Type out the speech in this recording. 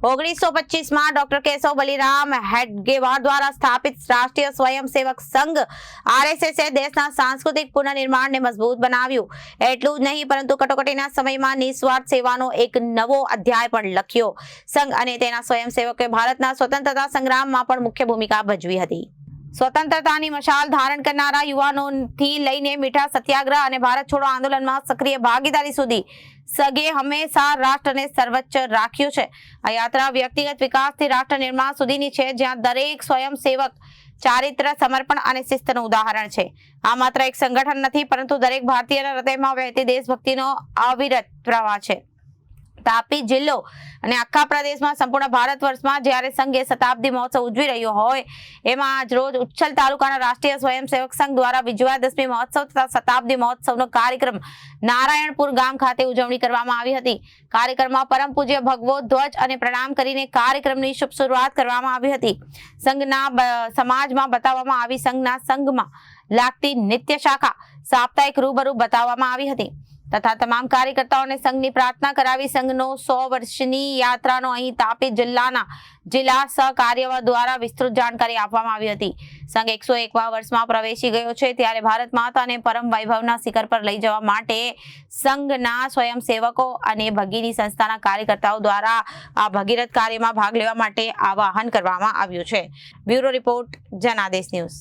ઓગણીસો પચીસમાં ડોક્ટર કેશવ બલિરામ હેડગેવાર દ્વારા સ્થાપિત રાષ્ટ્રીય સ્વયંસેવક સંઘ આરએસએસે દેશના સાંસ્કૃતિક પુનર્નિર્માણને મજબૂત બનાવ્યું. એટલું જ નહીં, પરંતુ કટોકટીના સમયમાં નિસ્વાર્થ સેવાનો એક નવો અધ્યાય પણ લખ્યો. સંઘ અને તેના સ્વયંસેવકે ભારતના સ્વતંત્રતા સંગ્રામમાં પણ મુખ્ય ભૂમિકા ભજવી હતી. સ્વતંત્રતાની મશાલ ધારણ કરનારા યુવાનોથી લઈને મીઠા સત્યાગ્રહ અને ભારત છોડો આંદોલનમાં સક્રિય ભાગીદારી સુધી સગે હંમેશા રાષ્ટ્રને સર્વોચ્ચ રાખ્યું છે. આ યાત્રા વ્યક્તિગત વિકાસથી રાષ્ટ્ર નિર્માણ સુધીની છે, જ્યાં દરેક સ્વયંસેવક ચારિત્ર સમર્પણ અને શિસ્તનું ઉદાહરણ છે. આ માત્ર એક સંગઠન નથી, પરંતુ દરેક ભારતીયના હૃદયમાં વહેતી દેશભક્તિનો અવિરત પ્રવાહ છે. તાપી જિલ્લો અને આખા પ્રદેશમાં સંપૂર્ણ ભારત વર્ષમાં જ્યારે સંઘે શતાબ્દી મહોત્સવ ઉજવી રહ્યો હોય, એમાં આજ રોજ ઉચ્છલ તાલુકાના રાષ્ટ્રીય સ્વયંસેવક સંઘ દ્વારા વિજયાદશમી મહોત્સવ તથા શતાબ્દી મહોત્સવનો કાર્યક્રમ નારાયણપુર ગામ ખાતે ઉજવણી કરવામાં આવી હતી. કાર્યક્રમમાં પરમ પૂજ્ય ભગવો, ધ્વજ અને પ્રણામ કરીને કાર્યક્રમની શુભ શરૂઆત કરવામાં આવી હતી. સંઘના સમાજમાં બતાવવામાં આવી સંઘના સંઘમાં લાગતી નિત્ય શાખા સાપ્તાહિક રૂબરૂ બતાવવામાં આવી હતી. તથા તમામ કાર્યકર્તાઓને સંઘની પ્રાર્થના કરાવી સંઘનો સો વર્ષની યાત્રાનો અહીં તાપી જિલ્લાના જિલ્લા સહકાર્યવા દ્વારા વિસ્તૃત જાણકારી આપવામાં આવી હતી. સંઘ એકસો એકવા વર્ષમાં પ્રવેશી ગયો છે ત્યારે ભારત માતાને પરમ વૈભવના શિખર પર લઈ જવા માટે સંઘના સ્વયંસેવકો અને ભગીની સંસ્થાના કાર્યકર્તાઓ દ્વારા આ ભગીરથ કાર્યમાં ભાગ લેવા માટે આવાહન કરવામાં આવ્યું છે. Bureau report Janadesh news.